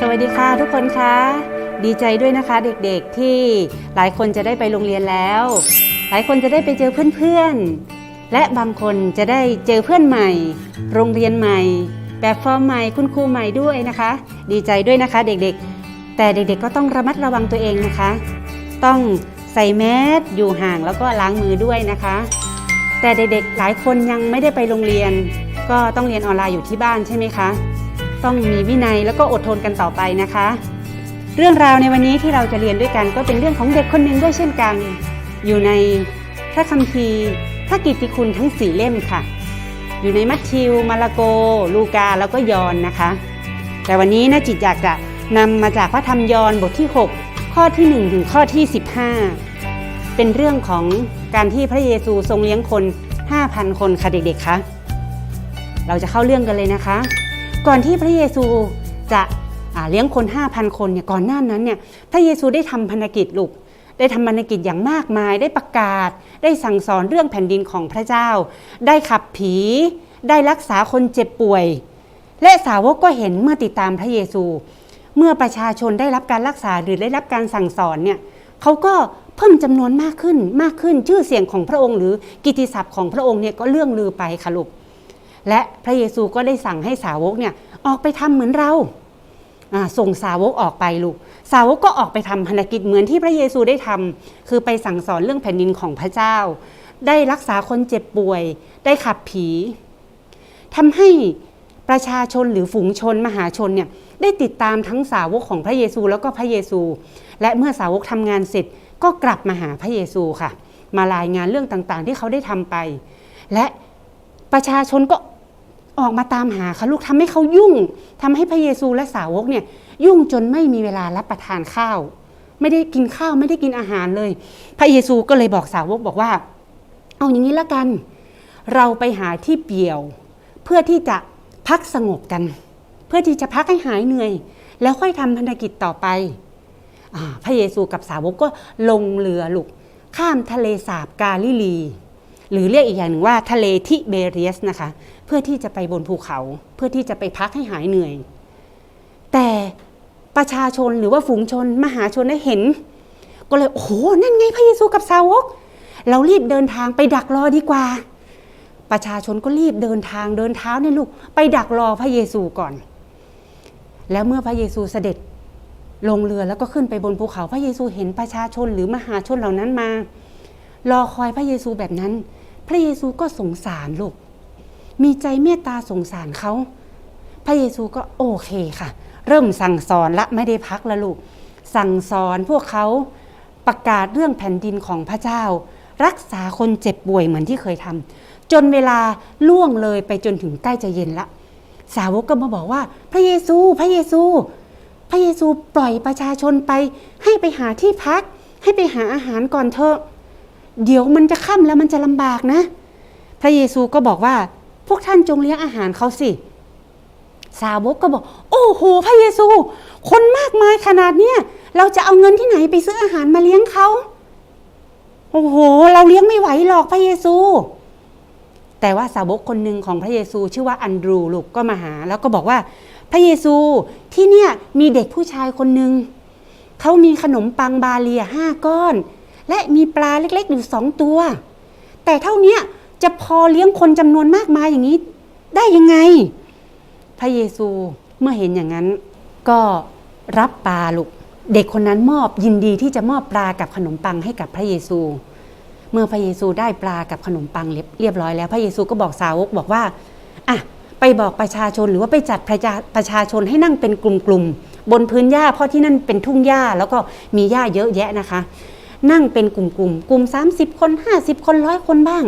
สวัสดีค่ะทุกคนคะดีใจด้วยนะคะเด็กๆที่หลายคนจะได้ไปโรงเรียนแล้ว หลายคนจะได้ไปเจอเพื่อนๆ และบางคนจะได้เจอเพื่อนใหม่ โรงเรียนใหม่ แบบฟอร์มใหม่คุณครูใหม่ด้วยนะคะ ดีใจด้วยนะคะเด็กๆ แต่เด็กๆก็ต้องระมัดระวังตัวเองนะคะ ต้องใส่แมสอยู่ห่างแล้วก็ล้างมือด้วยนะคะ แต่เด็กๆหลายคนยังไม่ได้ไปโรงเรียน ก็ต้องเรียนออนไลน์อยู่ที่บ้านใช่ไหมคะ ต้องมีวินัยแล้วก็อดทนกันต่อไปนะคะ เรื่องราวในวันนี้ที่เราจะเรียนด้วยกันก็เป็นเรื่องของเด็กคนหนึ่งด้วยเช่นกัน อยู่ในพระคัมภีร์พระกิตติคุณทั้งสี่เล่มค่ะ อยู่ในมัทธิว มาระโก ลูกาแล้วก็ยอนนะคะ แต่วันนี้นะจิตอยากจะนำมาจากพระธรรมยอนบทที่ 6 ข้อที่1ถึงข้อที่ 15 เป็นเรื่องของการที่พระเยซูทรงเลี้ยงคน 5,000 คนค่ะเด็กๆคะเราจะเข้าเรื่องกันเลยนะคะ ก่อนที่พระเยซูจะเลี้ยงคน 5,000 คนเนี่ยก่อนหน้านั้นเนี่ยพระเยซูได้ทำพันธกิจลูกได้ทำพันธกิจอย่างมากมายได้ประกาศ ได้สั่งสอนเรื่องแผ่นดินของพระเจ้า ได้ขับผี ได้รักษาคนเจ็บป่วย และสาวกก็เห็นเมื่อติดตามพระเยซู เมื่อประชาชนได้รับการรักษาหรือได้รับการสั่งสอนเนี่ยเขาก็เพิ่มจำนวนมากขึ้นมากขึ้นชื่อเสียงของพระองค์ หรือกิตติศัพท์ของพระองค์เนี่ยก็เลื่องลือไปค่ะลูก และพระเยซูก็ได้สั่งให้สาวกเนี่ยออกไปทำเหมือนเราส่งสาวกออกไปลูก สาวกก็ออกไปทำพันธกิจเหมือนที่พระเยซูได้ทำคือไปสั่งสอนเรื่องแผ่นดินของพระเจ้า ได้รักษาคนเจ็บป่วย ได้ขับผีทำให้ประชาชนหรือฝูงชนมหาชนเนี่ยได้ติดตามทั้งสาวกของพระเยซูแล้วก็พระเยซู และเมื่อสาวกทำงานเสร็จก็กลับมาหาพระเยซูค่ะ มารายงานเรื่องต่างๆ ที่เขาได้ทำไป และประชาชนก็ ออกมาตามหาค่ะลูกทำให้เขายุ่งทำให้พระเยซูและสาวกเนี่ย ยุ่งจนไม่มีเวลารับประทานข้าว ไม่ได้กินข้าวไม่ได้กินอาหารเลย พระเยซูก็เลยบอกสาวกบอกว่า เอาอย่างนี้ละกัน เราไปหาที่เปี่ยว เพื่อที่จะพักสงบกัน เพื่อที่จะพักให้หายเหนื่อย แล้วค่อยทำพันธกิจต่อไปอพระเยซูกับสาวกก็ลงเรือลูกข้ามทะเลสาบกาลิลี หรือเรียกอีกอย่างหนึ่งว่าทะเลทิเบเรียสนะคะ เพื่อที่จะไปบนภูเขา เพื่อที่จะไปพักให้หายเหนื่อย แต่ประชาชนหรือว่าฝูงชนมหาชนได้เห็น ก็เลยโอ้โหนั่นไงพระเยซูกับสาวก เรารีบเดินทางไปดักรอดีกว่า ประชาชนก็รีบเดินทางเดินเท้าเนี่ยลูกไปดักรอพระเยซูก่อน แล้วเมื่อพระเยซูเสด็จลงเรือแล้วก็ขึ้นไปบนภูเขาพระเยซูเห็นประชาชนหรือมหาชนเหล่านั้นมา รอคอยพระเยซูแบบนั้น พระเยซูก็สงสารลูก มีใจเมตตาสงสารเขา พระเยซูก็โอเคค่ะ เริ่มสั่งสอนละไม่ได้พักละลูก สั่งสอนพวกเขาประกาศเรื่องแผ่นดินของพระเจ้า รักษาคนเจ็บป่วยเหมือนที่เคยทำจนเวลาล่วงเลยไปจนถึงใกล้จะเย็นละ สาวกก็มาบอกว่า พระเยซู พระเยซู พระเยซูปล่อยประชาชนไป ให้ไปหาที่พัก ให้ไปหาอาหารก่อนเถอะ เดี๋ยวมันจะค่ำแล้วมันจะลำบากนะ พระเยซูก็บอกว่า พวกท่านจงเลี้ยงอาหารเขาสิ สาวกก็บอก โอ้โห พระเยซู คนมากมายขนาดเนี้ยเราจะเอาเงินที่ไหนไปซื้ออาหารมาเลี้ยงเขาโอ้โห เราเลี้ยงไม่ไหวหรอกพระเยซู แต่ว่าสาวกคนหนึ่งของพระเยซูชื่อว่าอันดรูลูกก็มาหา แล้วก็บอกว่า พระเยซูที่เนี่ยมีเด็กผู้ชายคนหนึ่งเขามีขนมปังบาเลียห้าก้อน และมีปลาเล็กๆ อยู่สองตัว แต่เท่านี้จะพอเลี้ยงคนจำนวนมากมายอย่างนี้ ได้ยังไง พระเยซูเมื่อเห็นอย่างนั้น ก็รับปลาลูกเด็กคนนั้นมอบยินดีที่จะมอบปลากับขนมปังให้กับพระเยซู เมื่อพระเยซูได้ปลากับขนมปังเรียบเรียบร้อยแล้ว พระเยซูก็บอกสาวกบอกว่าอะไปบอกประชาชนหรือว่าไปจัดประชาประชาชนให้นั่งเป็นกลุ่มๆบนพื้นหญ้าเพราะที่นั่นเป็นทุ่งหญ้าแล้วก็มีหญ้าเยอะแยะนะคะ นั่งเป็นกลุ่มๆกลุ่ม 30 คน 50 คนร้อยคนบ้าง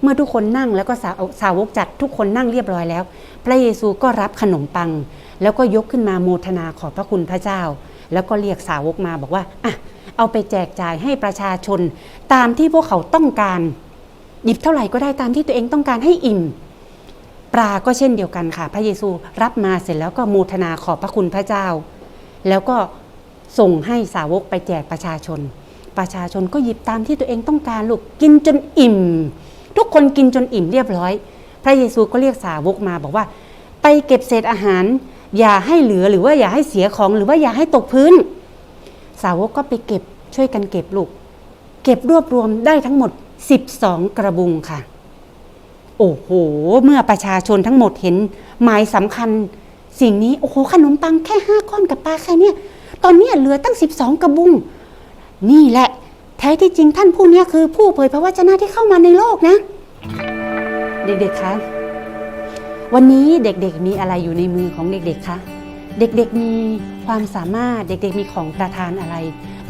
เมื่อทุกคนนั่งแล้วก็สาวสาวกจัดทุกคนนั่งเรียบร้อยแล้ว พระเยซูก็รับขนมปัง แล้วก็ยกขึ้นมาโมทนาขอบพระคุณพระเจ้า แล้วก็เรียกสาวกมาบอกว่าอะเอาไปแจกจ่ายให้ประชาชน ตามที่พวกเขาต้องการ หยิบเท่าไหร่ก็ได้ตามที่ตัวเองต้องการให้อิ่มปลาก็เช่นเดียวกันค่ะ พระเยซูรับมาเสร็จแล้วก็โมทนาขอบพระคุณพระเจ้า แล้วก็ส่งให้สาวกไปแจกประชาชน ประชาชนก็หยิบตามที่ตัวเองต้องการลูกกินจนอิ่ม ทุกคนกินจนอิ่มเรียบร้อย พระเยซูก็เรียกสาวกมาบอกว่า ไปเก็บเศษอาหาร อย่าให้เหลือหรือว่าอย่าให้เสียของหรือว่าอย่าให้ตกพื้น สาวกก็ไปเก็บช่วยกันเก็บลูก เก็บรวบรวมได้ทั้งหมด 12 กระบุงค่ะ โอ้โห เมื่อประชาชนทั้งหมดเห็นหมายสำคัญสิ่งนี้โอ้โหขนมปังแค่5ก้อนกับปลาแค่เนี้ยตอนเนี้ยเหลือตั้ง 12 กระบุง นี่แหละ แท้ที่จริงท่านผู้นี้คือผู้เผยพระวจนะที่เข้ามาในโลกนะ เด็กๆคะวันนี้เด็กๆมีอะไรอยู่ในมือของเด็กๆคะเด็กๆมีความสามารถเด็กๆมีของประทานอะไร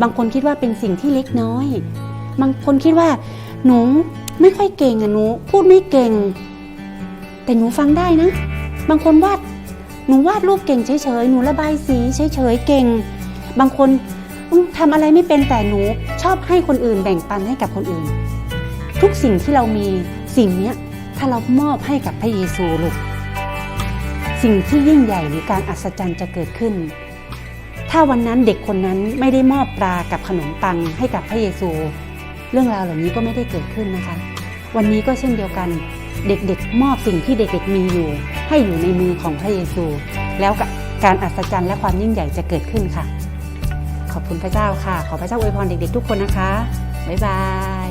บางคนคิดว่าเป็นสิ่งที่เล็กน้อย บางคนคิดว่า หนูไม่ค่อยเก่งอะหนูพูดไม่เก่ง แต่หนูฟังได้นะ บางคนวาดหนูวาดรูปเก่งเฉยๆหนูระบายสีเฉยๆเก่ง บางคน ทำอะไรไม่เป็นแต่หนูชอบให้คนอื่นแบ่งปันให้กับคนอื่น ทุกสิ่งที่เรามีสิ่งเนี้ยถ้าเรามอบให้กับพระเยซูลูกสิ่งที่ยิ่งใหญ่หรือการอัศจรรย์จะเกิดขึ้น ถ้าวันนั้นเด็กคนนั้นไม่ได้มอบปลากับขนมปังให้กับพระเยซู เรื่องราวเหล่านี้ก็ไม่ได้เกิดขึ้นนะคะ วันนี้ก็เช่นเดียวกัน เด็กๆ มอบสิ่งที่เด็กๆมีอยู่ ให้อยู่ในมือของพระเยซู แล้วกับการอัศจรรย์และความยิ่งใหญ่จะเกิดขึ้นค่ะ ขอบคุณพระเจ้าค่ะ ขอพระเจ้าอวยพรเด็กๆทุกคนนะคะ บ๊ายบาย